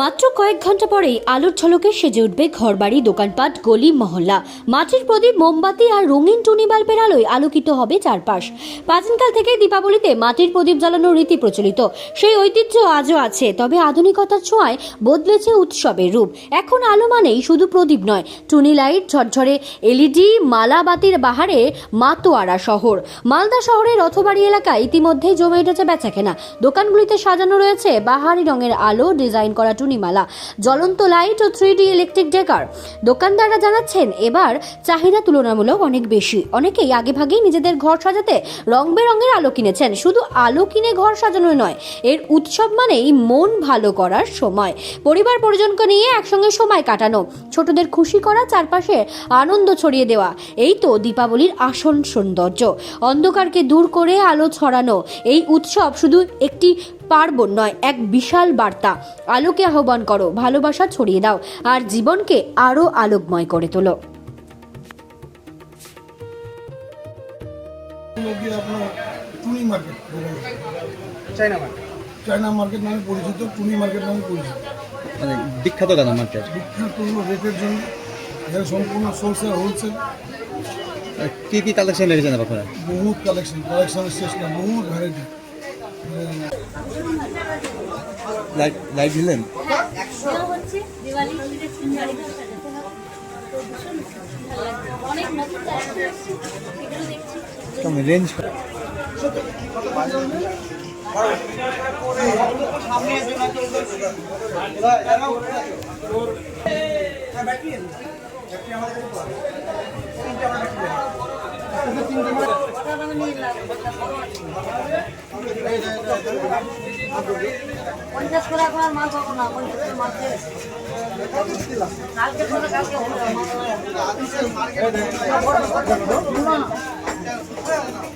মাত্র কয়েক ঘণ্টা পরেই আলোর ঝলকে সেজে উঠবে ঘরবাড়ি, দোকানপাট, গলি, মহল্লা। মাটির প্রদীপ মোমবাতি আর রঙিন টুনি বাল্বের আলোয় আলোকিত হবে চারপাশ। প্রাচীনকাল থেকে দীপাবলিতে মাটির প্রদীপ জ্বালানোর রীতি প্রচলিত। সেই ঐতিহ্য আজও আছে, তবে আধুনিকতার ছোঁয়ায় বদলেছে উৎসবের রূপ। এখন আলো মানেই শুধু প্রদীপ নয়, টুনি লাইট, ঝরঝরে এলইডি মালাবাতির বাহারে মাতোয়ারা শহর। মালদা শহরের রথবাড়ি এলাকায় ইতিমধ্যেই জমে উঠেছে বেচাকেনা। দোকানগুলিতে সাজানো রয়েছে বাহারি রঙের আলো, ডিজাইন করা টুনিমালা জ্বলন্ত লাইট ও থ্রি ডি ইলেকট্রিক ডেকার দোকানদাররা জানাচ্ছেন, এবার চাহিদা তুলনামূলক অনেক বেশি। অনেকেই আগেভাগেই নিজেদের ঘর সাজাতে রং বেরঙের আলো কিনেছেন। শুধু আলো কিনে ঘর সাজানো নয়, এর উৎসব মানেই মন ভালো করার সময়। পরিবার পরিজনকে নিয়ে একসঙ্গে সময় কাটানো, ছোটদের খুশি করা, চারপাশে আনন্দ ছড়িয়ে দেওয়া, এই তো দীপাবলির আসল সৌন্দর্য। অন্ধকারকে দূর করে আলো ছড়ানো, এই উৎসব শুধু একটি পার্বণ নয় এক বিশাল বার্তা। আলোকে আহ্বান করো ভালোবাসা ছড়িয়ে দাও আর জীবনকে আরও আলোকময় করে তোলো। টুনি মার্কেট। মার্কেট। চায়না মার্কেট নামে পরিচিত টুনি মার্কেট নামে পরিচিত। মানে বিখ্যাত কেন মার্কেট। বিখ্যাত হলো রেটের জন্য এখানে সম্পূর্ণ সোলসেল হোলসেল। কি কি কালেকশন রেখেছেন আপনারা? বহুত কালেকশন কালেকশনের শেষ না বহুত ভ্যারাইটি লাইট লাইট দিলেন হচ্ছে দিওয়ালি ঈদের পঞ্চাশ করে এখন আর মাল পাবো না পঞ্চাশ করে কালকে করে কালকে মাল হবে।